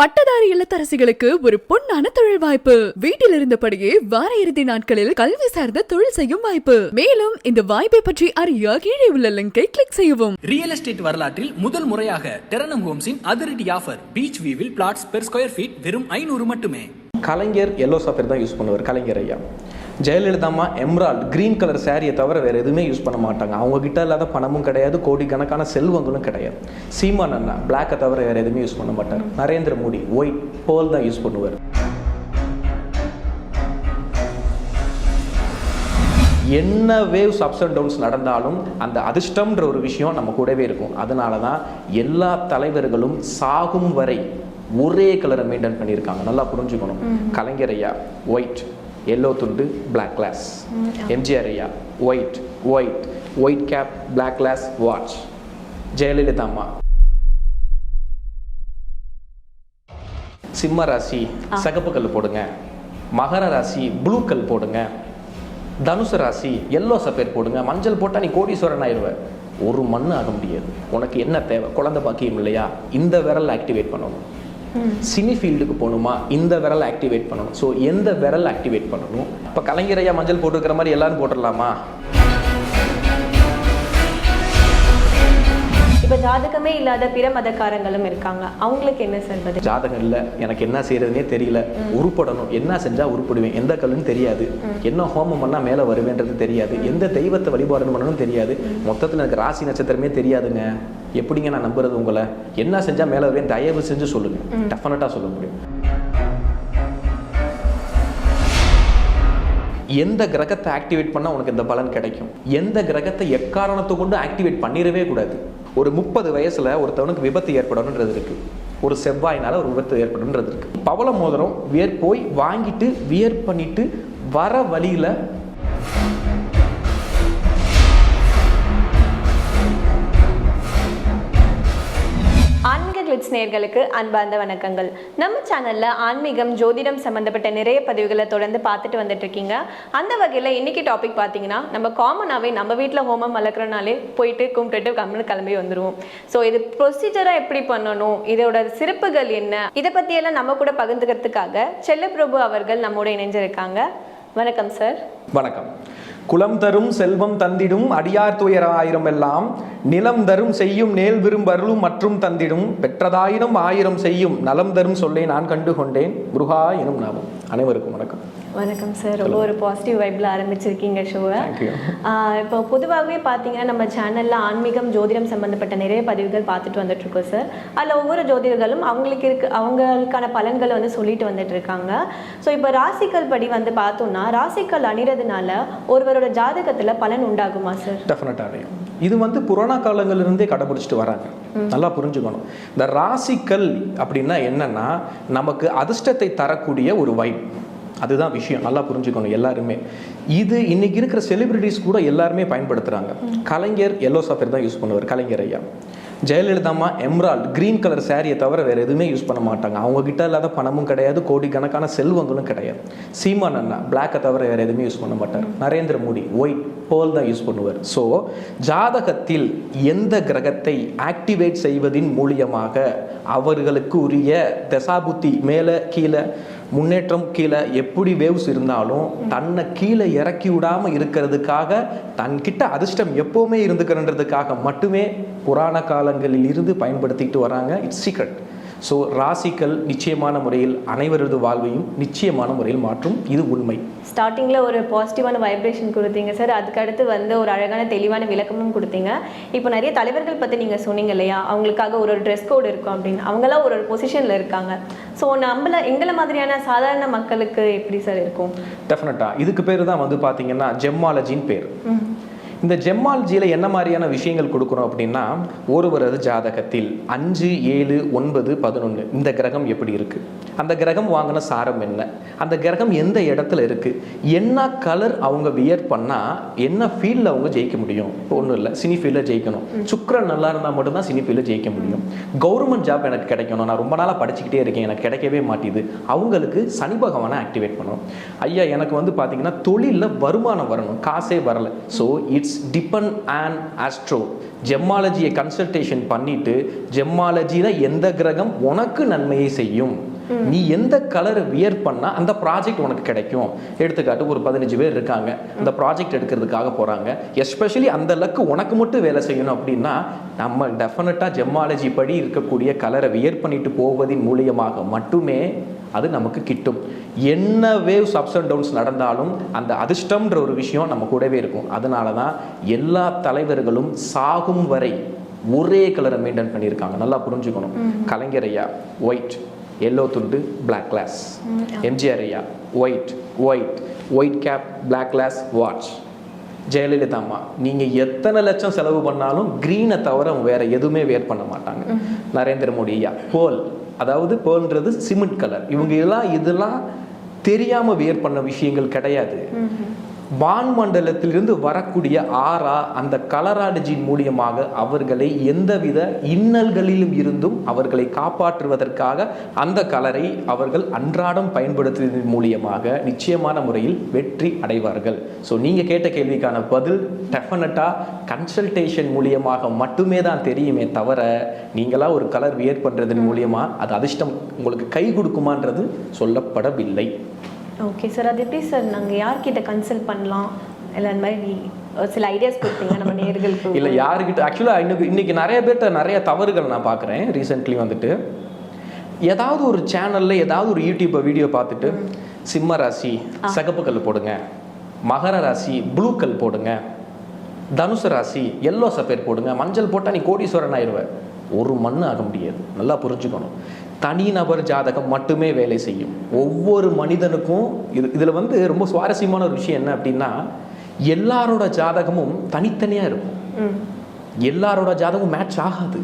பட்டதாரி இல்லத்தரசிகளுக்கு ஒரு பொன்னான தொழில் வாய்ப்பு. வீட்டில் இருந்தபடியே வார இறுதி நாட்களில் கல்வி சார்ந்த தொழில் செய்யும் வாய்ப்பு. மேலும் இந்த வாய்ப்பை பற்றி அறிய கீழே உள்ள லிங்கை கிளிக் செய்யவும். ரியல் எஸ்டேட் வரலாற்றில் முதல் முறையாக டெரனம் ஹோம்ஸின் அதிரடி ஆஃபர் பீச் வியூவில் பிளாட்ஸ் பெர் ஸ்கொயர் ஃபீட் வெறும் ஐநூறு மட்டுமே. கலைஞர் எல்லோ சஃபர் தான் யூஸ் பண்ணுவார் கலைஞர் ஐயா. ஜெயலலிதாம்மா எம்ரால்ட் கிரீன் கலர் சாரியை தவிர வேறு எதுவுமே யூஸ் பண்ண மாட்டாங்க. அவங்க கிட்ட இல்லாத பணமும் கிடையாது கோடிக்கணக்கான செல்வங்களும் கிடையாது. சீமான் அண்ணா பிளாக்கை தவிர வேறு எதுவுமே யூஸ் பண்ண மாட்டார். நரேந்திர மோடி ஒயிட் பேர்ல் தான் யூஸ் பண்ணுவார். என்ன வேவ்ஸ் அப்ஸ் அண்ட் டவுன்ஸ் நடந்தாலும் அந்த அதிர்ஷ்டம்ன்ற ஒரு விஷயம் நம்ம கூடவே இருக்கும். அதனால தான் எல்லா தலைவர்களும் சாகும் வரை ஒரே கலரை மெயின்டைன் பண்ணியிருக்காங்க. நல்லா புரிஞ்சுக்கணும். கலைஞர் ஐயா ஒயிட் எல்லோ துண்டு பிளாக் கிளாஸ் எம்ஜிஆர் ஐயா white white white cap black glass watch Jayalalithaa அம்மா. சிம்ம ராசி சிகப்பு கல் போடுங்க. மகர ராசி ப்ளூ கல் போடுங்க. தனுசு ராசி எல்லோ சப்பேர் போடுங்க. மஞ்சள் போட்டால் நீ கோடீஸ்வரன் ஆயிடுவ ஒரு மண்ணு ஆக முடியாது. உனக்கு என்ன தேவை? குழந்தை பாக்கியம் இல்லையா? இந்த விரல் ஆக்டிவேட் பண்ணணும். சினி ஃபீல்டுக்கு போகணுமா? இந்த விரல் ஆக்டிவேட் பண்ணணும். ஸோ எந்த விரல் ஆக்டிவேட் பண்ணணும்? இப்போ கலைஞரையா மஞ்சள் போட்டுருக்கிற மாதிரி எல்லாரும் போட்டுடலாமா? ஜாதகமே இல்லாத பிற மதக்காரங்களும் இருக்காங்க. அவங்களுக்கு என்ன பதில்? ஜாதகம் இல்லை. எனக்கு என்ன செய்யறதுனே தெரியல. உருப்படணும். என்ன செஞ்சா உருப்படுவேன்? எந்த கல்லுன்னு தெரியாது. என்ன ஹோமம் பண்ணா மேலே வருவேன்றது தெரியாது. எந்த தெய்வத்தை வழிபாடு பண்ணணும் தெரியாது. மொத்தத்தில் எனக்கு ராசி நட்சத்திரமே தெரியாதுங்க. எப்படிங்க நான் நம்புறது உங்களை? என்ன செஞ்சா மேலே வருவேன்? தயவு செஞ்சு சொல்லுங்க. டெஃபினட்டாக சொல்ல முடியும். எந்த கிரகத்தை ஆக்டிவேட் பண்ணால் உனக்கு இந்த பலன் கிடைக்கும்? எந்த கிரகத்தை எக்காரணத்தை கொண்டு ஆக்டிவேட் பண்ணிடவே கூடாது. ஒரு முப்பது வயசில் ஒருத்தவனுக்கு விபத்து ஏற்படணுன்றது இருக்குது ஒரு செவ்வாயினால் ஒரு விபத்து ஏற்படணுன்றது இருக்குது பவள மோதிரம் வியர் போய் வாங்கிட்டு வியர் பண்ணிட்டு வர வழியில் ஆன்மீக கிளிட்ஸ் அன்பார்ந்த வணக்கங்கள். நம்ம சேனல்ல ஆன்மீகம் ஜோதிடம் சம்பந்தப்பட்ட நிறைய பதிவுகளை தொடர்ந்து பார்த்துட்டு வந்துட்டு இருக்கீங்க. அந்த வகையில் இன்னைக்கு டாபிக் பார்த்தீங்கன்னா நம்ம காமனாகவே நம்ம வீட்டில் ஹோமம் வளர்க்குறனாலே போயிட்டு கும்பிட்டுட்டு கம்முன்னு கிளம்பி வந்துருவோம். ஸோ இது ப்ரொசீஜராக எப்படி பண்ணணும்? இதோட சிறப்புகள் என்ன? இதை பற்றியெல்லாம் நம்ம கூட பகிர்ந்துக்கிறதுக்காக செல்லப்பிரபு அவர்கள் நம்மோட இணைஞ்சிருக்காங்க. வணக்கம் சார் வணக்கம். குலம் தரும் செல்வம் தந்திடும் அடியார் துயர ஆயிரம் எல்லாம் நிலம் தரும் செய்யும் நேல் விரும்பருளும் மற்றும் தந்திடும் பெற்றதாயிரம் ஆயிரம் செய்யும் நலம் தரும் சொல்லை நான் கண்டு கொண்டேன். முருகா எனும் நாமம். அனைவருக்கும் வணக்கம். வணக்கம் சார். ரொம்ப ஒரு பாசிட்டிவ் வைப்ல ஆரம்பிச்சிருக்கீங்க ஷோவை. இப்போ பொதுவாகவே பார்த்தீங்கன்னா நம்ம சேனல்ல ஆன்மீகம் ஜோதிடம் சம்பந்தப்பட்ட நிறைய பதிவுகள் பார்த்துட்டு வந்துட்டு இருக்கோம் சார். அதில் ஒவ்வொரு ஜோதிடர்களும் அவங்களுக்கு இருக்கு அவங்களுக்கான பலன்களை வந்து சொல்லிட்டு வந்துட்டு இருக்காங்க ஸோ இப்போ ராசிக்கல் படி வந்து பார்த்தோம்னா ராசிக்கல் அணிறதுனால ஒருவரோட ஜாதகத்துல பலன் உண்டாகுமா சார்? டெஃபினட்டாக இது வந்து புராண காலங்களிலிருந்தே கடைபிடிச்சிட்டு வராங்க. நல்லா புரிஞ்சுக்கணும். இந்த ராசிக்கல் அப்படின்னா என்னன்னா நமக்கு அதிர்ஷ்டத்தை தரக்கூடிய ஒரு வைப் அதுதான் விஷயம். நல்லா புரிஞ்சுக்கணும் எல்லாருமே. இது இன்னைக்கு இருக்கிற செலிபிரிட்டிஸ் கூட எல்லாருமே பயன்படுத்துகிறாங்க கலைஞர் எல்லோ சாஃப்ட்வேர் தான் யூஸ் பண்ணுவார் கலைஞர் ஐயா. ஜெயலலிதாமா எம்ரால் கிரீன் கலர் சாரியை தவிர வேறு எதுவுமே யூஸ் பண்ண மாட்டாங்க. அவங்கக்கிட்ட இல்லாத பணமும் கிடையாது கோடிக்கணக்கான செல்வங்களும் கிடையாது. சீமான் அண்ணா பிளாக்கை தவிர வேறு எதுவுமே யூஸ் பண்ண மாட்டார். நரேந்திர மோடி ஒயிட் பேர்ல் தான் யூஸ் பண்ணுவார். ஸோ ஜாதகத்தில் எந்த கிரகத்தை ஆக்டிவேட் செய்வதின் மூலியமாக அவர்களுக்கு உரிய தசாபுத்தி மேலே கீழே முன்னேற்றம் கீழே எப்படி வேவ்ஸ் இருந்தாலும் தன்னை கீழே இறக்கி விடாமல் இருக்கிறதுக்காக தன்கிட்ட அதிர்ஷ்டம் எப்போவுமே இருந்துக்கிறன்றதுக்காக மட்டுமே புராண காலங்களில் இருந்து பயன்படுத்திட்டு வராங்க. இட்ஸ் சீக்ரெட் ஸோ ராசிகள் நிச்சயமான முறையில் அனைவரது வாழ்வையும் நிச்சயமான முறையில் மாற்றும். இது உண்மை. ஸ்டார்டிங்கில் ஒரு பாசிட்டிவான வைப்ரேஷன் கொடுத்தீங்க சார் அதுக்கு அடுத்து வந்து ஒரு அழகான தெளிவான விளக்கமும் கொடுத்தீங்க. இப்போ நிறைய தலைவர்கள் பற்றி நீங்கள் சொன்னீங்க இல்லையா? அவங்களுக்காக ஒரு ஒரு ட்ரெஸ் கோடு இருக்கும் அப்படின்னு. அவங்களாம் ஒரு ஒரு பொசிஷனில் இருக்காங்க. ஸோ நம்மள எங்களை மாதிரியான சாதாரண மக்களுக்கு எப்படி சார் இருக்கும்? டெஃபினட்டாக இதுக்கு பேர் தான் வந்து பார்த்தீங்கன்னா ஜெம்மாலஜின்னு பேர். இந்த ஜெம்மாலஜியில் என்ன மாதிரியான விஷயங்கள் கொடுக்குறோம் அப்படின்னா ஒருவரது ஜாதகத்தில் அஞ்சு ஏழு ஒன்பது பதினொன்று இந்த கிரகம் எப்படி இருக்கு? அந்த கிரகம் வாங்கின சாரம் என்ன? அந்த கிரகம் எந்த இடத்துல இருக்கு? என்ன கலர் அவங்க வியர் பண்ணா என்ன ஃபீல்டில் அவங்க ஜெயிக்க முடியும்? இப்போ ஒன்றும் இல்லை சினி ஃபீல்டில் ஜெயிக்கணும். சுக்கிரன் நல்லா இருந்தால் மட்டும்தான் சினி ஃபீல்டில் ஜெயிக்க முடியும். கவர்மெண்ட் ஜாப் எனக்கு கிடைக்கணும். நான் ரொம்ப நாளாக படிச்சுக்கிட்டே இருக்கேன். எனக்கு கிடைக்கவே மாட்டேது அவங்களுக்கு சனி பகவானை ஆக்டிவேட் பண்ணணும். ஐயா எனக்கு வந்து பார்த்தீங்கன்னா தொழிலில் வருமானம் வரணும். காசே வரல. So it's it's depend on astro ஜெம்மாலஜியை consultation பண்ணிட்டு ஜெம்மாலஜியில் எந்த கிரகம் உனக்கு நன்மையை செய்யும்? நீ எந்த கலரை வியர் பண்ணா அந்த ப்ராஜெக்ட் உனக்கு கிடைக்கும். எடுத்துக்காட்டு ஒரு பதினஞ்சு பேர் இருக்காங்க. அந்த ப்ராஜெக்ட் எடுக்கிறதுக்காக போறாங்க. எஸ்பெஷலி அந்த லக்கு உனக்கு மட்டும் வேலை செய்யணும் அப்படின்னா நம்ம டெஃபினட்டாக ஜெம்மாலஜி படி இருக்கக்கூடிய கலரை வியர் பண்ணிட்டு போவதின் மூலியமாக மட்டுமே அது நமக்கு கிட்டும். என்ன வேவ்ஸ் அப்ஸ் அண்ட் டவுன்ஸ் நடந்தாலும் அந்த அதிர்ஷ்டம்ன்ற ஒரு விஷயம் நம்ம கூடவே இருக்கும். அதனால தான் எல்லா தலைவர்களும் சாகும் வரை ஒரே கலரை மெயின்டைன் பண்ணியிருக்காங்க. நல்லா புரிஞ்சுக்கணும். கலைஞர் ஐயா ஒயிட் எல்லோ துண்டு பிளாக் கிளாஸ் எம்ஜிஆர் ஐயா white white white cap black glass watch Jayalalithaa அம்மா நீங்கள் எத்தனை லட்சம் செலவு பண்ணாலும் க்ரீனை தவிர வேற எதுவுமே வேர் பண்ண மாட்டாங்க. நரேந்திர மோடி ஐயா பேர்ல் அதாவது பேர்ல்ன்றது சிமெண்ட் கலர் இவங்க எல்லாம் இதெல்லாம் தெரியாமல் வியர் பண்ண விஷயங்கள் கிடையாது. வான்மண்டலத்திலிருந்து வரக்கூடிய ஆறா அந்த கலராலஜின் மூலியமாக அவர்களை எந்தவித இன்னல்களிலும் இருந்தும் அவர்களை காப்பாற்றுவதற்காக அந்த கலரை அவர்கள் அன்றாடம் பயன்படுத்துவதன் மூலியமாக நிச்சயமான முறையில் வெற்றி அடைவார்கள். ஸோ நீங்கள் கேட்ட கேள்விக்கான பதில் டெஃபினட்டாக கன்சல்டேஷன் மூலியமாக மட்டுமே தான் தெரியுமே தவிர நீங்களாக ஒரு கலர் வியர் பண்ணுறதன் மூலியமாக அது அதிர்ஷ்டம் உங்களுக்கு கை கொடுக்குமான்றது சொல்லப்படவில்லை. ஓகே சார் அது எப்படி சார் நாங்கள் யார்கிட்ட கன்சல்ட் பண்ணலாம்? இல்லை அந்த மாதிரி சில ஐடியாஸ் கொடுத்தீங்க நம்ம நேர்களுக்கு இல்லை யாருக்கிட்ட ஆக்சுவலாக இன்னைக்கு இன்னைக்கு நிறைய பேர்ட்ட நிறைய தவறுகள் நான் பார்க்குறேன் ரீசெண்ட்லி வந்துட்டு. ஏதாவது ஒரு சேனல்ல ஏதாவது ஒரு யூடியூப் வீடியோ பார்த்துட்டு சிம்ம ராசி சிகப்பு கல் போடுங்க. மகர ராசி ப்ளூ கல் போடுங்க. தனுசு ராசி எல்லோ சஃபேர் போடுங்க. மஞ்சள் போட்டால் நீ கோடீஸ்வரன் ஆயிடுவ ஒரு மண்ணு ஆக முடியாது. நல்லா புரிஞ்சுக்கணும். தனிநபர் ஜாதகம் மட்டுமே வேலை செய்யும். ஒவ்வொரு மனிதனுக்கும் இது இதில் வந்து ரொம்ப சுவாரஸ்யமான ஒரு விஷயம் என்ன அப்படின்னா எல்லாரோட ஜாதகமும் தனித்தனியாக இருக்கும். எல்லாரோட ஜாதகமும் மேட்ச் ஆகாது.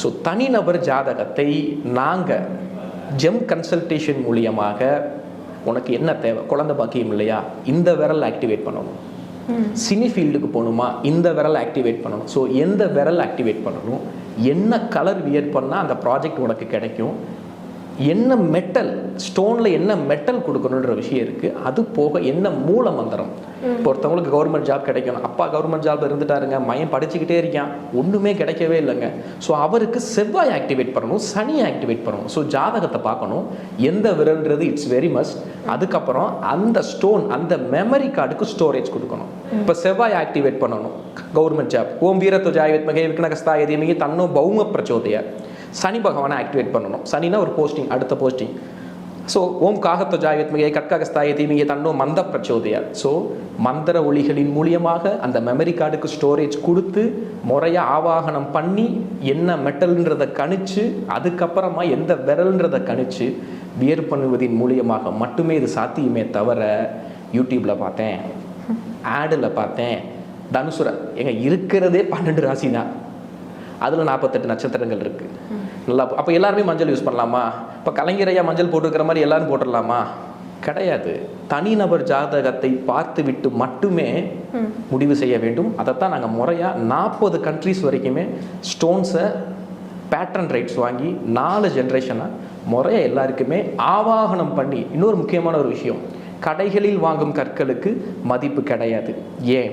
ஸோ தனிநபர் ஜாதகத்தை நாங்கள் ஜெம் கன்சல்டேஷன் மூலியமாக உனக்கு என்ன தேவை? குழந்தை பாக்கியம் இல்லையா? இந்த விரல் ஆக்டிவேட் பண்ணணும். சினி ஃபீல்டுக்கு போகணுமா? இந்த விரல் ஆக்டிவேட் பண்ணணும். ஸோ எந்த விரல் ஆக்டிவேட் பண்ணணும்? என்ன கலர் வியர் பண்ணால் அந்த ப்ராஜெக்ட் உனக்கு கிடைக்கும்? என்ன மெட்டல் ஸ்டோனில் என்ன மெட்டல் கொடுக்கணுன்ற விஷயம் இருக்குது அது போக என்ன மூல மந்திரம் இப்போ ஒருத்தவங்களுக்கு கவர்மெண்ட் ஜாப் கிடைக்கணும். அப்பா கவர்மெண்ட் ஜாப் இருந்துட்டாருங்க மையம் படிச்சுக்கிட்டே இருக்கான் ஒன்றுமே கிடைக்கவே இல்லைங்க. ஸோ அவருக்கு செவ்வாய் ஆக்டிவேட் பண்ணணும் சனி ஆக்டிவேட் பண்ணணும். ஸோ ஜாதகத்தை பார்க்கணும். எந்த விரல்ன்றது இட்ஸ் வெரி மஸ்ட் அதுக்கப்புறம் அந்த ஸ்டோன் அந்த மெமரி கார்டுக்கு ஸ்டோரேஜ் கொடுக்கணும். இப்போ செவ்வாய் ஆக்டிவேட் பண்ணணும் கவர்மெண்ட் ஜாப் ஓம் வீரத்துவ ஜாயத்மகே விக்னகஸ்தா எதிமிகி தன்னோ பௌம பிரச்சோதய. சனி பகவானை ஆக்டிவேட் பண்ணணும். சனினா ஒரு போஸ்டிங் அடுத்த போஸ்டிங் ஸோ ஓம் காகத்த ஜாயத்மிகை கட்ககஸ்தாய தீமிகை தன்னோ மந்த பிரச்சோதையார் ஸோ மந்திர ஒளிகளின் மூலியமாக அந்த மெமரி கார்டுக்கு ஸ்டோரேஜ் கொடுத்து முறையாக ஆவாகனம் பண்ணி என்ன மெட்டல்ன்றதை கணிச்சு அதுக்கப்புறமா எந்த விரல்ன்றதை கணிச்சு வியர் பண்ணுவதின் மூலியமாக மட்டுமே இது சாத்தியமே தவிர யூடியூப்பில் பார்த்தேன் ஆடில் பார்த்தேன் தனுசுர எங்க இருக்கிறதே பன்னெண்டு ராசி தான் அதில் நாற்பத்தெட்டு நட்சத்திரங்கள் இருக்குது நல்லா அப்போ எல்லாருமே மஞ்சள் யூஸ் பண்ணலாமா? இப்போ கலைஞரையா மஞ்சள் போட்டுக்கிற மாதிரி எல்லாரும் போட்டுடலாமா? கிடையாது. தனிநபர் ஜாதகத்தை பார்த்து விட்டு மட்டுமே முடிவு செய்ய வேண்டும். அதைத்தான் நாங்கள் முறையாக நாற்பது கண்ட்ரிஸ் வரைக்குமே ஸ்டோன்ஸை பேட்டர்ன் ரைட்ஸ் வாங்கி நாலு ஜென்ரேஷனாக முறையாக எல்லாருக்குமே ஆவாகனம் பண்ணி இன்னொரு முக்கியமான ஒரு விஷயம் கடைகளில் வாங்கும் கற்களுக்கு மதிப்பு கிடையாது. ஏன்?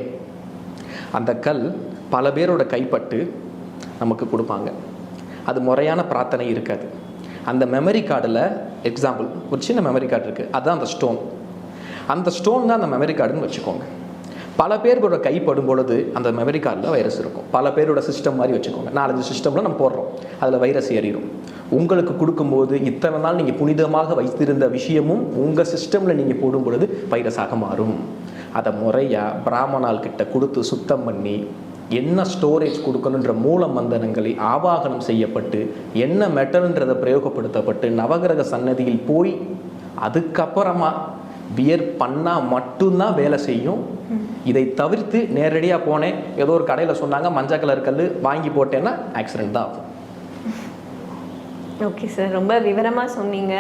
அந்த கல் பல பேரோட கைப்பட்டு நமக்கு கொடுப்பாங்க. அது முறையான பிரார்த்தனை இருக்காது. அந்த மெமரி கார்டில் எக்ஸாம்பிள் ஒரு சின்ன மெமரி கார்டு இருக்குது அதுதான் அந்த ஸ்டோன் அந்த ஸ்டோன் தான் அந்த மெமரி கார்டுன்னு வச்சுக்கோங்க. பல பேர்களோட கைப்படும் பொழுது அந்த மெமரி கார்டில் வைரஸ் இருக்கும். பல பேரோட சிஸ்டம் மாதிரி வச்சுக்கோங்க. நாலஞ்சு சிஸ்டமில் நம்ம போடுறோம். அதில் வைரஸ் ஏறிடும். உங்களுக்கு கொடுக்கும்போது இத்தனை நாள் நீங்கள் புனிதமாக வைத்திருந்த விஷயமும் உங்கள் சிஸ்டமில் நீங்கள் போடும் பொழுது வைரஸாக மாறும். அதை முறையாக பிராமணால் கிட்ட கொடுத்து சுத்தம் பண்ணி என்ன ஸ்டோரேஜ் கொடுக்கணுன்ற மூல மந்தனங்களை ஆவாகனம் செய்யப்பட்டு என்ன மெட்டல்ன்றதை பிரயோகப்படுத்தப்பட்டு நவகிரக சன்னதியில் போய் அதுக்கப்புறமா பியர் பண்ணால் மட்டும்தான் வேலை செய்யும். இதை தவிர்த்து நேரடியாக போனேன். ஏதோ ஒரு கடையில் சொன்னாங்க மஞ்சள் கலர் கல் வாங்கி போட்டேன்னா ஆக்சிடென்ட் தான் ஆகும். ஓகே சார் ரொம்ப விவரமா சொன்னீங்க.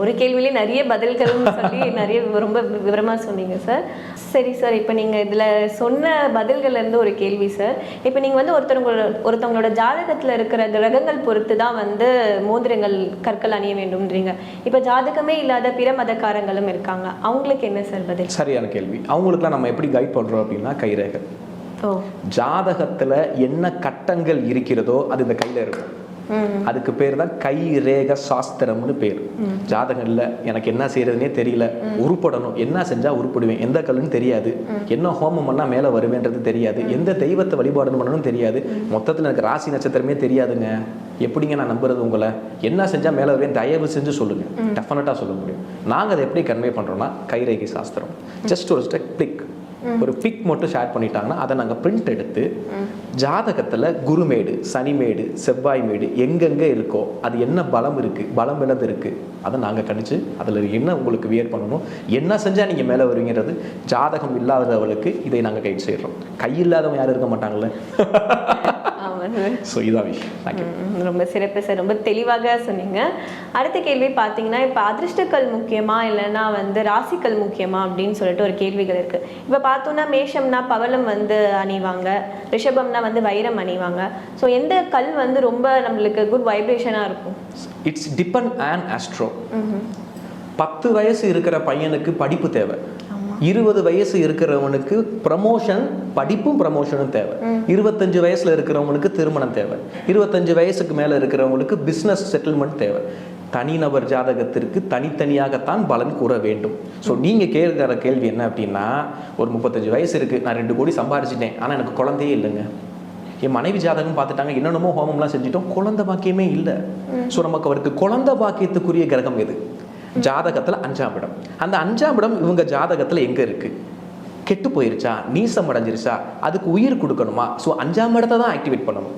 ஒரு கேள்வியிலே நிறைய பதில்கள்னு சொல்லி நிறைய ரொம்ப விவரமா சொன்னீங்க சார் சரி சார் இப்போ நீங்க இதுல சொன்ன பதில்கள்ல இருந்து ஒரு கேள்வி சார் இப்போ நீங்க வந்து ஒருத்தவங்களோட ஒருத்தவங்களோட ஜாதகத்துல இருக்கிற கிரகங்கள் பொறுத்து தான் வந்து மோதிரங்கள் கற்கள் அணிய வேண்டும்ன்றீங்க. இப்போ ஜாதகமே இல்லாத பிற மதக்காரங்களும் இருக்காங்க. அவங்களுக்கு என்ன சார் பதில்? சரியான கேள்வி. அவங்களுக்குலாம் நம்ம எப்படி கைட் பண்ணுறோம் அப்படின்னா கைரேகை. ஜாதகத்துல என்ன கட்டங்கள் இருக்கிறதோ அது இந்த கையில இருக்கும். அதுக்கு பேர் தான் கை ரேக சாஸ்திரம்னு பேர். ஜாதகம் இல்ல எனக்கு என்ன செய்யறதுனே தெரியல. உருப்படணும். என்ன செஞ்சா உருப்படுவேன். எந்த கல்லுன்னு தெரியாது. என்ன ஹோமம் பண்ணா மேல வருவேன்றது தெரியாது. எந்த தெய்வத்தை வழிபாடு பண்ணணும் தெரியாது. மொத்தத்துல எனக்கு ராசி நட்சத்திரமே தெரியாதுங்க. எப்படிங்க நான் நம்புறது உங்களை? என்ன செஞ்சா மேல வருவேன்? தயவு செஞ்சு சொல்லுங்க. டெஃபினட்டா சொல்ல முடியும். நாங்க அதை எப்படி கன்வே பண்றோம்னா கைரேகை சாஸ்திரம். ஜஸ்ட் ஒரு ஸ்டெக் பிக் ஒரு பிக் மட்டும் ஷேர் பண்ணிட்டாங்கன்னா அதை நாங்கள் பிரிண்ட் எடுத்து ஜாதகத்தில் குருமேடு சனிமேடு செவ்வாய் மேடு எங்கெங்கே இருக்கோ அது என்ன பலம் இருக்குது பலம் இழந்து இருக்குது அதை நாங்கள் கணிச்சு அதில் என்ன உங்களுக்கு வியர் பண்ணணும் என்ன செஞ்சால் நீங்கள் மேலே வருவீங்கிறது ஜாதகம் இல்லாதவளுக்கு இதை நாங்கள் கைட் செய்கிறோம் கை இல்லாதவங்க யாரும் இருக்க மாட்டாங்கல்ல? ஆமாம் ஸோ இதான் ம், ரொம்ப சிறப்பு சார். ரொம்ப தெளிவாக சொன்னீங்க. அடுத்த கேள்வி பார்த்தீங்கன்னா இப்போ அதிர்ஷ்டக்கல் முக்கியமா இல்லைன்னா வந்து ராசிக்கல் முக்கியமா அப்படின்னு சொல்லிட்டு ஒரு கேள்விகள் இருக்கு. இப்போ பார்த்தோம்னா மேஷம்னா பவளம் வந்து அணிவாங்க. ரிஷபம்னா வந்து வைரம் அணிவாங்க. ஸோ எந்த கல் வந்து ரொம்ப நம்மளுக்கு குட் வைப்ரேஷனாக இருக்கும்? இட்ஸ் டிபெண்ட் அண்ட் ஆஸ்ட்ரோ பத்து வயசு இருக்கிற பையனுக்கு படிப்பு தேவை. இருபது வயசு இருக்கிறவனுக்கு ப்ரமோஷன் படிப்பும் ப்ரமோஷனும் தேவை. இருபத்தஞ்சு வயசுல இருக்கிறவங்களுக்கு திருமணம் தேவை. இருபத்தஞ்சு வயசுக்கு மேல இருக்கிறவங்களுக்கு பிசினஸ் செட்டில்மெண்ட் தேவை. தனிநபர் ஜாதகத்திற்கு தனித்தனியாகத்தான் பலன் கூற வேண்டும். ஸோ நீங்க கேட்கிற கேள்வி என்ன அப்படின்னா ஒரு முப்பத்தஞ்சு வயசு இருக்கு நான் ரெண்டு கோடி சம்பாரிச்சிட்டேன் ஆனா எனக்கு குழந்தையே இல்லைங்க. என் மனைவி ஜாதகம் பார்த்துட்டாங்க என்னென்னமோ ஹோமம்லாம் செஞ்சுட்டோம் குழந்தை பாக்கியமே இல்லை. ஸோ நமக்கு அவருக்கு குழந்தை பாக்கியத்துக்குரிய கிரகம் எது? ஜாதகத்துல அஞ்சாம் இடம். அந்த அஞ்சாம் இடம் இவங்க ஜாதகத்துல எங்க இருக்கு? கெட்டு போயிருச்சா? நீசம் அடைஞ்சிருச்சா? அதுக்கு உயிர் கொடுக்கணுமா? ஸோ அஞ்சாம் இடத்தை தான் ஆக்டிவேட் பண்ணணும்.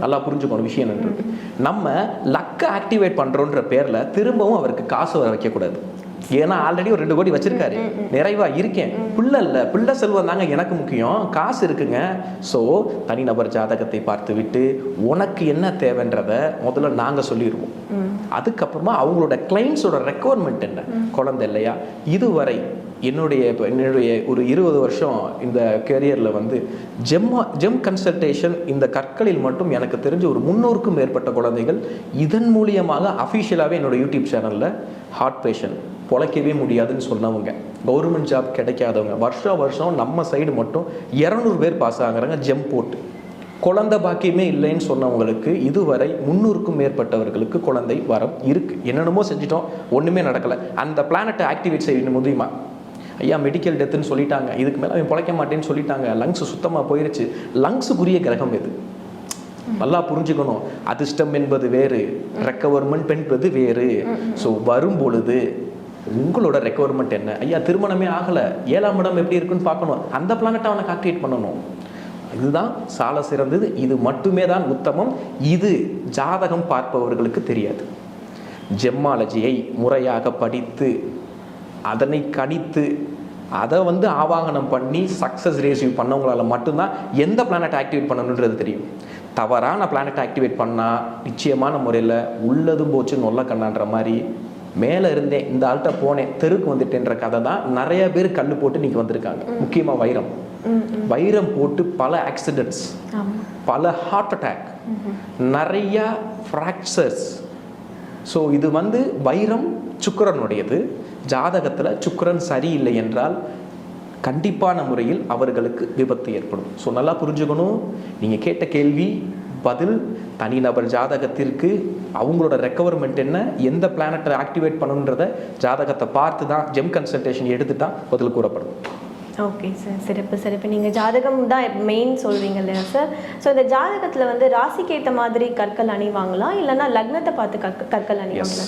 நல்லா புரிஞ்சுக்கணும் விஷயம் என்னன்றது. நம்ம லக்கை ஆக்டிவேட் பண்றோன்ற பேர்ல திரும்பவும் அவருக்கு காசு வர வைக்கக்கூடாது. ஏன்னா ஆல்ரெடி ஒரு ரெண்டு கோடி வச்சிருக்காரு. நிறைவா இருக்கேன். பிள்ளை இல்ல பிள்ளை செல்வம் தாங்க எனக்கு முக்கியம். காசு இருக்குங்க. ஸோ தனிநபர் ஜாதகத்தை பார்த்து விட்டு உனக்கு என்ன தேவைன்றத முதல்ல நாங்க சொல்லிடுவோம் அதுக்கப்புறமா அவங்களோட கிளைண்ட்ஸோட ரெக்குவயர்மெண்ட் என்ன? குழந்தை இல்லையா? இதுவரை என்னுடைய என்னுடைய ஒரு இருபது வருஷம் இந்த கெரியரில் வந்து ஜெம் ஜெம் கன்சல்டேஷன் இந்த கற்களில் மட்டும் எனக்கு தெரிஞ்ச ஒரு முன்னூறுக்கும் மேற்பட்ட குழந்தைகள் இதன் மூலியமாக அஃபிஷியலாகவே என்னோட யூடியூப் சேனலில் ஹார்ட் பேஷண்ட் பொழைக்கவே முடியாதுன்னு சொன்னவங்க. கவர்மெண்ட் ஜாப் கிடைக்காதவங்க. வருஷம் வருஷம் நம்ம சைடு மட்டும் இரநூறு பேர் பாஸ் ஆகுறாங்க ஜெம் போட்டு. குழந்தை பாக்கியமே இல்லைன்னு சொன்னவங்களுக்கு இதுவரை முந்நூறுக்கும் மேற்பட்டவர்களுக்கு குழந்தை வரம் இருக்கு. என்னென்னமோ செஞ்சிட்டோம் ஒண்ணுமே நடக்கல. அந்த பிளானட்டை ஆக்டிவேட் செய்ய முடியுமா? ஐயா மெடிக்கல் டெத்துன்னு சொல்லிட்டாங்க. இதுக்கு மேலே அவன் பிழைக்க மாட்டேன்னு சொல்லிட்டாங்க. லங்ஸ் சுத்தமாக போயிருச்சு. லங்ஸுக்குரிய கிரகம் இது. நல்லா புரிஞ்சுக்கணும். அதிர்ஷ்டம் என்பது வேறு. ரெக்கவர்மெண்ட் என்பது வேறு. ஸோ வரும் பொழுது உங்களோட ரெக்குவயர்மெண்ட் என்ன? ஐயா திருமணமே ஆகலை. ஏழாம் இடம் எப்படி இருக்குன்னு பார்க்கணும். அந்த பிளானட்டை அவனை ஆக்டிவேட் பண்ணணும். இதுதான் சால சிறந்தது. இது மட்டுமே தான் உத்தமம். இது ஜாதகம் பார்ப்பவர்களுக்கு தெரியாது. ஜெம்மாலஜியை முறையாக படித்து அதனை கணித்து அதை வந்து ஆவாகனம் பண்ணி சக்ஸஸ் ரேசிவ் பண்ணவங்களால் மட்டும்தான் எந்த பிளானட் ஆக்டிவேட் பண்ணணுன்றது தெரியும். தவறான பிளானட் ஆக்டிவேட் பண்ணால் நிச்சயமான முறையில் உள்ளதும் போச்சு நொல்ல கண்ணான்ற மாதிரி மேலே இருந்தேன் இந்த ஆள்கிட்ட போனேன் தெருக்கு வந்துட்டேன்ற கதை தான் நிறைய பேர் கல் போட்டு இன்னைக்கு வந்திருக்காங்க. முக்கியமாக வைரம். வைரம் போட்டு பல ஆக்சிடென்ட்ஸ் பல ஹார்ட் அட்டாக் நிறைய ஃப்ராக்சர்ஸ் ஸோ இது வந்து வைரம் சுக்கிரனுடையது. ஜாதகத்தில் சுக்கிரன் சரியில்லை என்றால் கண்டிப்பான முறையில் அவர்களுக்கு விபத்து ஏற்படும். ஸோ நல்லா புரிஞ்சுக்கணும். நீங்கள் கேட்ட கேள்வி பதில் தனிநபர் ஜாதகத்திற்கு அவங்களோட ரெக்கவர்மெண்ட் என்ன எந்த பிளானட்டை ஆக்டிவேட் பண்ணணுன்றத ஜாதகத்தை பார்த்து தான் ஜெம் கன்சல்டேஷன் எடுத்து தான் பதில் கூறப்படும். ஓகே சார் சிறப்பு சிறப்பு. நீங்கள் ஜாதகம் தான் மெயின் சொல்றீங்க இல்லையா சார் ஸோ இந்த ஜாதகத்தில் வந்து ராசிக்கு ஏற்ற மாதிரி கற்கள் அணிவாங்களா? இல்லைன்னா லக்னத்தை பார்த்து கற்க கற்கள் அணிவாங்களா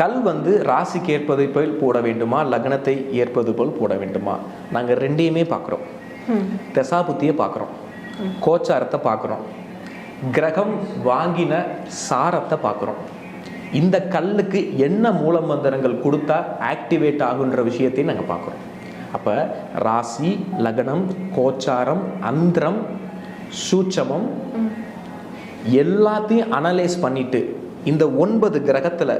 கல் வந்து ராசிக்கு ஏற்பதை போல் போட வேண்டுமா? லக்னத்தை ஏற்பது போல் போட வேண்டுமா? நாங்கள் ரெண்டையுமே பார்க்குறோம். தசாபுத்தியை பார்க்குறோம். கோச்சாரத்தை பார்க்குறோம். கிரகம் வாங்கின சாரத்தை பார்க்குறோம். இந்த கல்லுக்கு என்ன மூலமந்திரங்கள் கொடுத்தா ஆக்டிவேட் ஆகுன்ற விஷயத்தையும் நாங்கள் பார்க்குறோம். அப்போ ராசி லக்னம் கோச்சாரம் அந்திரம் சூட்சமம் எல்லாத்தையும் அனலைஸ் பண்ணிட்டு இந்த ஒன்பது கிரகத்தில்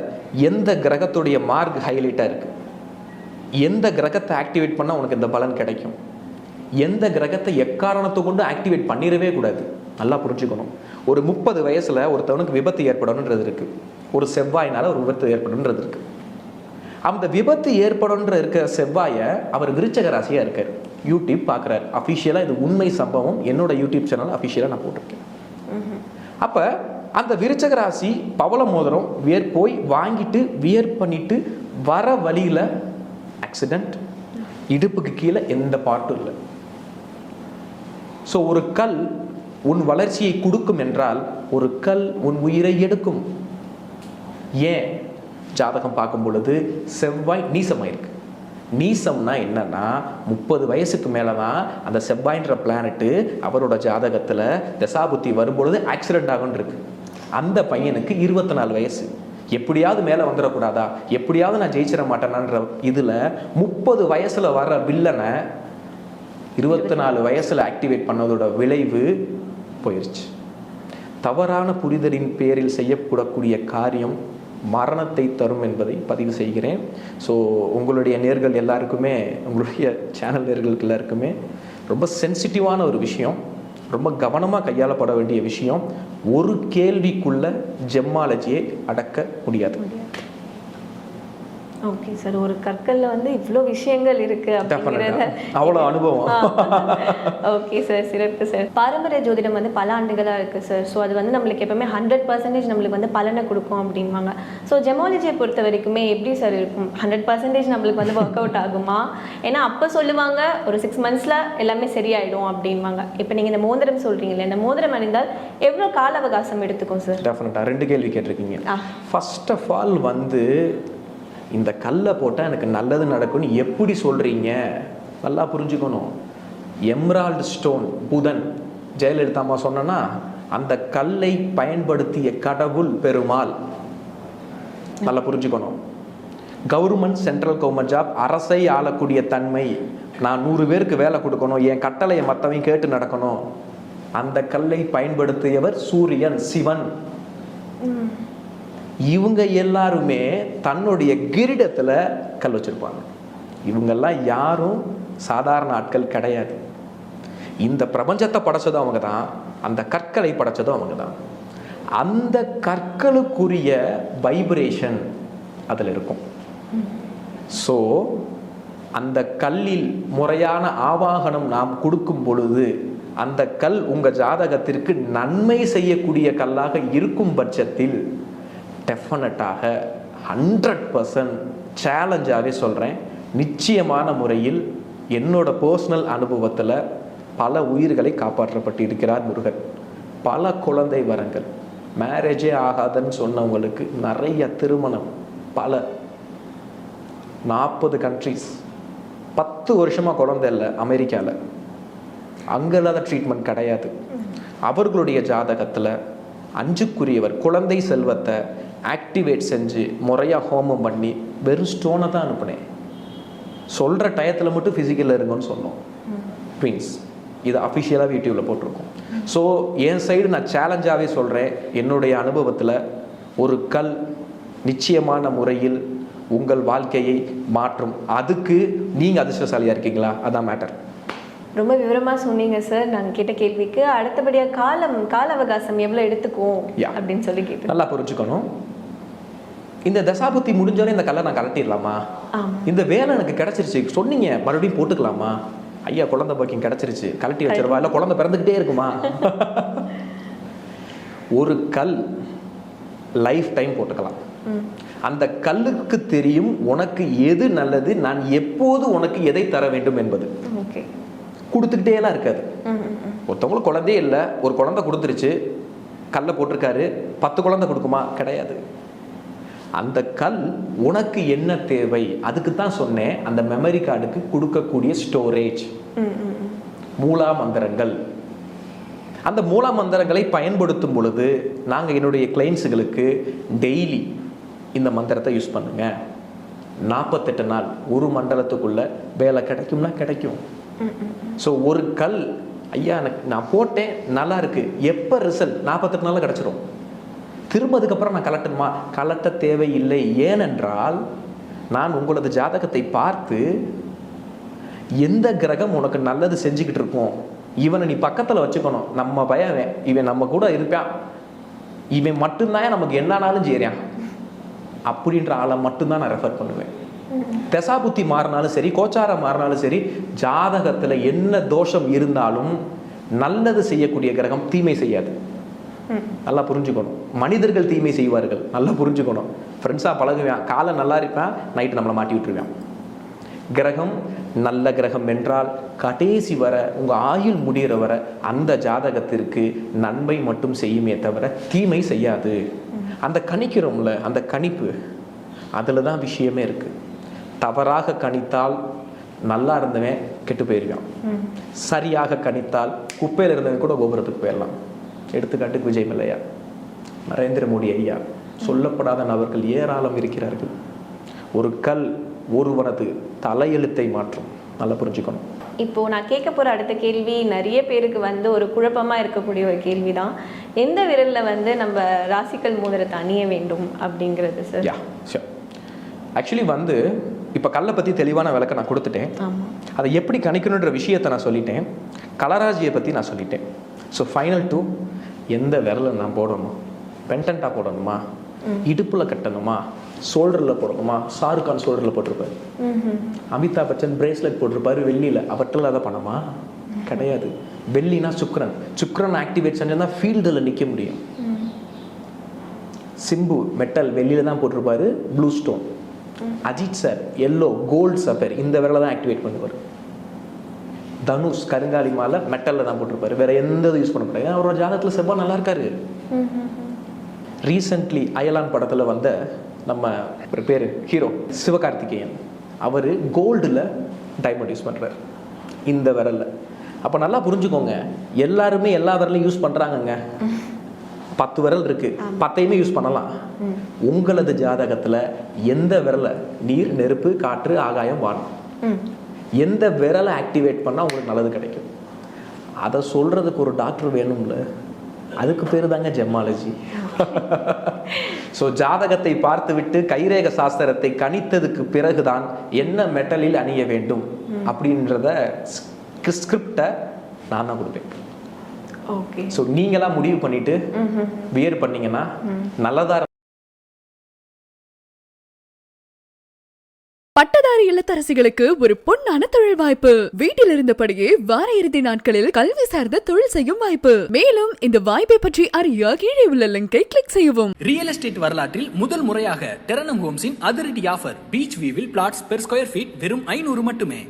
எந்த கிரகத்துடைய மார்க் ஹைலைட்டாக இருக்குது எந்த கிரகத்தை ஆக்டிவேட் பண்ணால் உனக்கு இந்த பலன் கிடைக்கும்? எந்த கிரகத்தை எக்காரணத்தை கொண்டு ஆக்டிவேட் பண்ணிடவே கூடாது? நல்லா புரிஞ்சுக்கணும். ஒரு முப்பது வயசில் ஒருத்தவனுக்கு விபத்து ஏற்படணுன்றது இருக்குது ஒரு செவ்வாயினால் ஒரு விபத்து ஏற்படும்ன்றது இருக்குது அந்த விபத்து ஏற்படும்ன்ற இருக்கிற செவ்வாயை அவர் விருச்சக ராசியாக இருக்கார். யூடியூப் பார்க்குறாரு அஃபிஷியலாக இது உண்மை சம்பவம். என்னோட யூடியூப் சேனல் அஃபிஷியலாக நான் போட்டிருக்கேன். அப்போ அந்த விருச்சக ராசி பவள மோதிரம் வியர் போய் வாங்கிட்டு வியர் பண்ணிட்டு வர வழியில் ஆக்சிடெண்ட் இடுப்புக்கு கீழே எந்த பாட்டும் இல்லை. ஸோ ஒரு கல் உன் வளர்ச்சியை கொடுக்கும் என்றால் ஒரு கல் உன் உயிரை எடுக்கும். ஏன்? ஜாதகம் பார்க்கும் பொழுது செவ்வாய் நீசமாயிருக்கு நீசம்னா என்னன்னா முப்பது வயசுக்கு மேலே தான் அந்த செவ்வாயின்ற பிளானட்டு அவரோட ஜாதகத்தில் தசாபுத்தி வரும்பொழுது ஆக்சிடென்ட் ஆகும்னு இருக்கு. அந்த பையனுக்கு இருபத்தி நாலு வயசு. எப்படியாவது மேலே வந்துடக்கூடாதா? எப்படியாவது நான் ஜெயிச்சிட மாட்டேனான்ற இதில் முப்பது வயசில் வர்ற வில்லனை இருபத்தி நாலு வயசில் ஆக்டிவேட் பண்ணதோட விளைவு போயிடுச்சு தவறான புரிதலின் பேரில் செய்யக்கூடக்கூடிய காரியம் மரணத்தை தரும் என்பதை பதிவு செய்கிறேன். ஸோ உங்களுடைய நேர்கள் எல்லாருக்குமே உங்களுடைய சேனல் நேர்களுக்கு எல்லாருக்குமே ரொம்ப சென்சிட்டிவான ஒரு விஷயம். ரொம்ப கவனமாக கையாளப்பட வேண்டிய விஷயம். ஒரு கேள்விக்குள்ள ஜெம்மாலஜியை அடக்க முடியாது. ஓகே சார் ஒரு கற்கல்ல வந்து இவ்வளோ விஷயங்கள் இருக்கு அப்படிங்கிறத. அவ்வளோ அனுபவம். ஓகே சார் சிறப்பு சார் பாரம்பரிய ஜோதிடம் வந்து பல ஆண்டுகளாக இருக்கு சார் ஸோ அது வந்து நம்மளுக்கு எப்பவுமே ஹண்ட்ரட் பர்சன்டேஜ் நம்மளுக்கு வந்து பலனை கொடுக்கும் அப்படிம்பாங்க ஸோ ஜெமாலஜியை பொறுத்த வரைக்குமே எப்படி சார் இருக்கும்? ஹண்ட்ரட் பர்சன்டேஜ் நம்மளுக்கு வந்து ஒர்க் அவுட் ஆகுமா? ஏன்னா அப்போ சொல்லுவாங்க ஒரு சிக்ஸ் மந்த்ஸில் எல்லாமே சரியாயிடும் அப்படிம்பாங்க இப்போ நீங்கள் இந்த மோதிரம் சொல்றீங்களே இந்த மோதிரம் அணிந்தால் எவ்வளோ கால அவகாசம் எடுத்துக்கும் சார் டெஃபினட்டாக ரெண்டு கேள்வி கேட்டிருக்கீங்க. ஃபர்ஸ்ட் ஆஃப் ஆல் வந்து இந்த கல்லை போட்டால் எனக்கு நல்லது நடக்கும்னு எப்படி சொல்கிறீங்க நல்லா புரிஞ்சுக்கணும். எம்ரால்டு ஸ்டோன் புதன். ஜெயலலிதா அம்மா சொன்னனா அந்த கல்லை பயன்படுத்திய கடவுள் பெருமாள். நல்லா புரிஞ்சுக்கணும். கவர்மெண்ட் சென்ட்ரல் கவர்மெண்ட் ஜாப் அரசை ஆளக்கூடிய தன்மை. நான் நூறு பேருக்கு வேலை கொடுக்கணும் என் கட்டளையை மற்றவங்க கேட்டு நடக்கணும். அந்த கல்லை பயன்படுத்தியவர் சூரியன் சிவன். இவங்க எல்லாருமே தன்னுடைய கிரீடத்தில் கல் வச்சிருப்பாங்க. இவங்கெல்லாம் யாரும் சாதாரண ஆட்கள் கிடையாது. இந்த பிரபஞ்சத்தை படைச்சதும் அவங்க தான் அந்த கற்களை படைச்சதும் அவங்க தான் அந்த கற்களுக்குரிய வைப்ரேஷன் அதில் இருக்கும். ஸோ அந்த கல்லில் முறையான ஆவாகனம் நாம் கொடுக்கும் பொழுது அந்த கல் உங்கள் ஜாதகத்திற்கு நன்மை செய்யக்கூடிய கல்லாக இருக்கும் பட்சத்தில் டெஃபினட்டாக ஹண்ட்ரட் பர்சன்ட் சேலஞ்சாகவே சொல்கிறேன் நிச்சயமான முறையில் என்னோட பர்சனல் அனுபவத்தில் பல உயிர்களை காப்பாற்றப்பட்டு இருக்கிறார் முருகன். பல குழந்தை வரங்கள் மேரேஜே ஆகாதுன்னு சொன்னவங்களுக்கு நிறைய திருமணம் பல. நாற்பது கண்ட்ரீஸ் பத்து வருஷமாக குழந்தை இல்லை அமெரிக்காவில் அங்கே இல்லாத ட்ரீட்மெண்ட் கிடையாது. அவர்களுடைய ஜாதகத்தில் அஞ்சுக்குரியவர் குழந்தை செல்வத்தை ஆக்டிவேட் செஞ்சு முறையாக ஹோமம் பண்ணி வெறும் ஸ்டோனை தான் அனுப்புனேன். சொல்கிற டயத்தில் மட்டும் ஃபிசிக்கலில் இருங்கன்னு சொன்னோம். ட்வின்ஸ் இது அஃபிஷியலாக யூடியூப்பில் போட்டிருக்கோம். ஸோ என் சைடு நான் சேலஞ்சாகவே சொல்கிறேன் என்னுடைய அனுபவத்தில் ஒரு கல் நிச்சயமான முறையில் உங்கள் வாழ்க்கையை மாற்றும். அதுக்கு நீங்கள் அதிர்ஷ்டசாலியாக இருக்கீங்களா? அதான் மேட்டர் ரொம்ப விவரமா சொன்னீங்க சார் நாங்கள் கேட்ட கேள்விக்கு அடுத்தபடியா காலம் கால அவகாசம் எவ்வளோ எடுத்துக்கும் Yeah. அப்படின்னு சொல்லி கேட்டோம் நல்லா புரிஞ்சுக்கணும். இந்த தசாபுத்தி முடிஞ்சோடனே இந்த கல்லை நான் கலட்டிடலாமா. இந்த வேலை எனக்கு கிடைச்சிருச்சு. சொன்னீங்க மறுபடியும் போட்டுக்கலாமா? ஐயா குழந்தை பாக்கியம் கிடைச்சிருச்சு. கலட்டி வச்சிருவா? இல்லை குழந்தை பிறந்துக்கிட்டே இருக்குமா? ஒரு கல் லைஃப் டைம் போட்டுக்கலாம். அந்த கல்லுக்கு தெரியும் உனக்கு எது நல்லது நான் எப்போது உனக்கு எதை தர வேண்டும் என்பது. ஓகே. கொடுத்துக்கிட்டே எல்லாம் இருக்காது. ஒருத்தவங்களுக்கு குழந்தையே இல்லை. ஒரு குழந்தை கொடுத்துருச்சு. கல்லை போட்டிருக்காரு. பத்து குழந்தை கொடுக்குமா? கிடையாது. அந்த கல் உனக்கு என்ன தேவை? அதுக்கு தான் சொன்னேன். அந்த மெமரி கார்டுக்கு கொடுக்கக்கூடிய ஸ்டோரேஜ் மூலா மந்திரங்கள். அந்த மூலா மந்திரங்களை பயன்படுத்தும் பொழுது நாங்கள் என்னுடைய கிளைண்ட்ஸுகளுக்கு டெய்லி இந்த மந்திரத்தை யூஸ் பண்ணுங்க. நாற்பத்தெட்டு நாள் ஒரு மண்டலத்துக்குள்ள வேலை கிடைக்கும்னா கிடைக்கும். ஸோ ஒரு கல் ஐயா எனக்கு நான் போட்டேன் நல்லா இருக்கு. எப்போ ரிசல்ட் நாற்பத்தெட்டு நாளில் கிடச்சிரும். திரும்ப அதுக்கப்புறம் நான் கலட்டணுமா? கலட்ட தேவையில்லை. ஏனென்றால் நான் உங்களது ஜாதகத்தை பார்த்து எந்த கிரகம் உனக்கு நல்லது செஞ்சுக்கிட்டு இருக்கும் இவனை நீ பக்கத்தில் வச்சுக்கணும். நம்ம பையன் இவன். இவன் நம்ம கூட இருப்பான். இவன் மட்டும்தான் நமக்கு என்னன்னாலும் செய்கிறான் அப்படின்ற ஆளை மட்டும்தான் நான் ரெஃபர் பண்ணுவேன். தசாபுத்தி மாறினாலும் சரி கோச்சாரம் மாறினாலும் சரி ஜாதகத்துல என்ன தோஷம் இருந்தாலும் நல்லது செய்யக்கூடிய கிரகம் தீமை செய்யாது. நல்லா புரிஞ்சுக்கணும். மனிதர்கள் தீமை செய்வார்கள். நல்லா புரிஞ்சுக்கணும். ஃப்ரெண்ட்ஸாக பழகுவான். காலை நல்லா இருப்பான் நைட்டு நம்மளை மாட்டி விட்டுருவான். கிரகம் நல்ல கிரகம் என்றால் கடைசி வர உங்க ஆயுள் முடிகிற வர அந்த ஜாதகத்திற்கு நன்மை மட்டும் செய்யுமே தவிர தீமை செய்யாது. அந்த கணிக்கிறோம்ல அந்த கணிப்பு அதில் தான் விஷயமே இருக்கு. தவறாக கணித்தால் நல்லா இருந்தவன் கெட்டு போயிருக்கான். சரியாக கணித்தால் குப்பையில் இருந்தவன் கூட கோபுரத்துக்கு போயிடலாம். எடுத்துக்காட்டுக்கு விஜய் மல்லையா? நரேந்திர மோடி ஐயா சொல்லப்படாத நபர்கள் ஏராளம் இருக்கிறார்கள். ஒரு கல் ஒருவனது தலையெழுத்தை மாற்றும். நல்லா புரிஞ்சுக்கணும். இப்போ நான் கேட்க போற அடுத்த கேள்வி நிறைய பேருக்கு வந்து ஒரு குழப்பமா இருக்கக்கூடிய ஒரு கேள்வி தான் எந்த விரல்ல வந்து நம்ம ராசிக்கல் மோதிரத்தை அணிய வேண்டும் அப்படிங்கிறது சார் யா ஷியோர் ஆக்சுவலி வந்து இப்போ கல்லை பற்றி தெளிவான விளக்க நான் கொடுத்துட்டேன். அதை எப்படி கணிக்கணுன்ற விஷயத்தை நான் சொல்லிட்டேன். கலராஜியை பற்றி நான் சொல்லிட்டேன். ஸோ ஃபைனல் டூ எந்த விரலை நான் போடணும்? பென்டென்ட்டாக போடணுமா? இடுப்பில் கட்டணுமா? ஷோல்டரில் போடணுமா? ஷாருக் கான் ஷோல்டரில் போட்டிருப்பாரு. அமிதாப் பச்சன் பிரேஸ்லெட் போட்டிருப்பாரு வெள்ளியில். அவற்றில் அதை பண்ணமா கிடையாது. வெள்ளினா சுக்ரன் சுக்ரன் ஆக்டிவேட் செஞ்சா ஃபீல்டில் நிற்க முடியும். சிம்பு மெட்டல் வெளியில தான் போட்டிருப்பாரு. Blue stone Ajith sir yellow gold supper இந்த விரலை தான் ஆக்டிவேட் பண்ணுவார். தனுஷ் கருங்காலி மாலை மெட்டலில் தான் போட்டிருப்பாரு. வேற எந்த யூஸ் பண்ண முடியாது. அவரோட ஜாதகத்தில் செவ்வாய் நல்லா இருக்காரு. ரீசெண்ட்லி அயலான் படத்தில் வந்த நம்ம பேர் ஹீரோ சிவகார்த்திகேயன். அவர் கோல்டில் டைமண்ட் யூஸ் பண்ணுறாரு இந்த விரல்ல. அப்போ நல்லா புரிஞ்சுக்கோங்க எல்லாருமே எல்லா விரலையும் யூஸ் பண்ணுறாங்கங்க பத்து விரல் இருக்கு. பத்தையுமே யூஸ் பண்ணலாம். உங்களது ஜாதகத்துல எந்த விரலை நீர் நெருப்பு காற்று ஆகாயம் வானம் எந்த விரலை ஆக்டிவேட் பண்ணா உங்களுக்கு நல்லது கிடைக்கும்? அதை சொல்றதுக்கு ஒரு டாக்டர் வேணும்ல. அதுக்கு பேர் தாங்க ஜெம்மாலஜி ஸோ ஜாதகத்தை பார்த்துவிட்டு கைரேக சாஸ்திரத்தை கணித்ததுக்கு பிறகுதான் என்ன மெட்டலில் அணிய வேண்டும் அப்படின்றத ஸ்கிரிப்டை நான் தான் கொடுப்பேன் ஓகே ஸோ நீங்களா முடிவு பண்ணிட்டு வியர் பண்ணீங்கன்னா நல்லதா பட்டதாரி இல்லத்தரசிகளுக்கு ஒரு பொன்னான தொழில் வாய்ப்பு. வீட்டில் இருந்தபடியே வார இறுதி நாட்களில் கல்வி சார்ந்த தொழில் செய்யும் வாய்ப்பு. மேலும் இந்த வாய்ப்பை பற்றி அறிய கீழே உள்ள லிங்கை கிளிக் செய்யவும். ரியல் எஸ்டேட் வரலாற்றில் முதல் முறையாக டெரனம் ஹோம்ஸின் அதிரடி ஆஃபர் பீச் வியூவில் பிளாட்ஸ் பெர் ஸ்கொயர் ஃபீட் வெறும் ஐநூறு மட்டுமே.